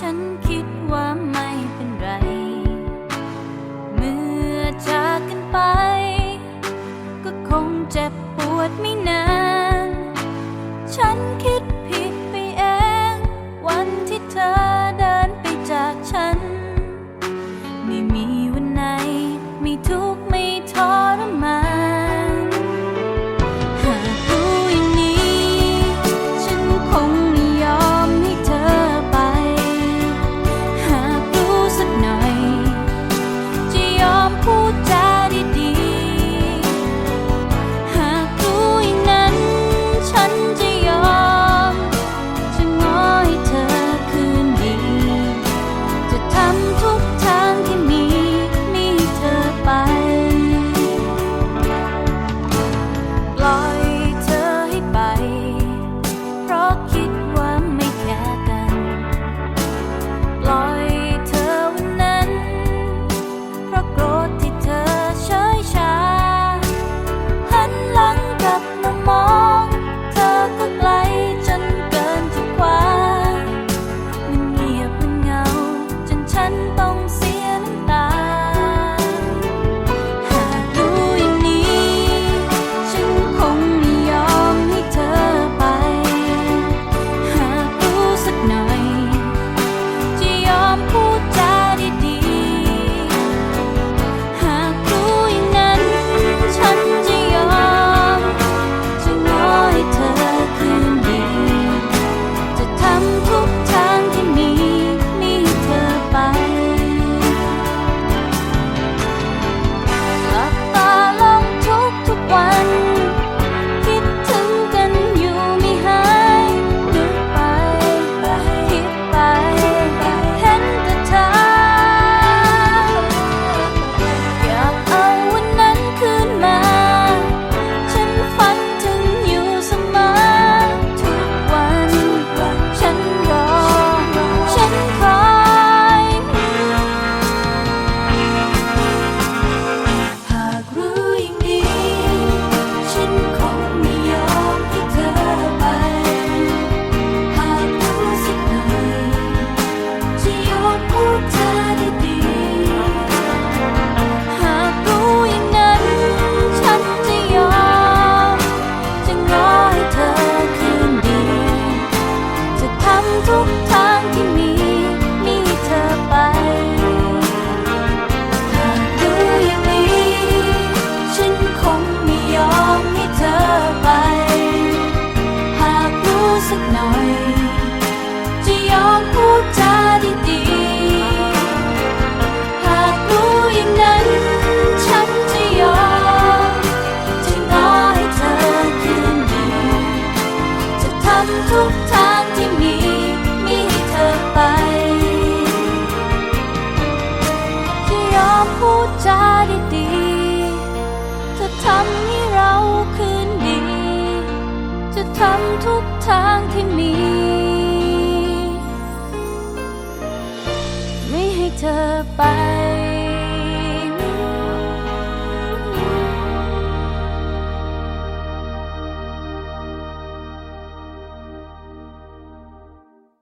ฉันคิดว่าไม่เป็นไร เมื่อจากกันไป ก็คงเจ็บปวดไม่นาน ฉันคิดผิดไปเอง วันที่เธอ สักหน่อย จะยอมพูดจาดีๆ หากรู้อย่างนั้น ฉันจะยอม จะง้อให้เธอคืนดี จะทำทุกทาง ทำทุกทางที่มี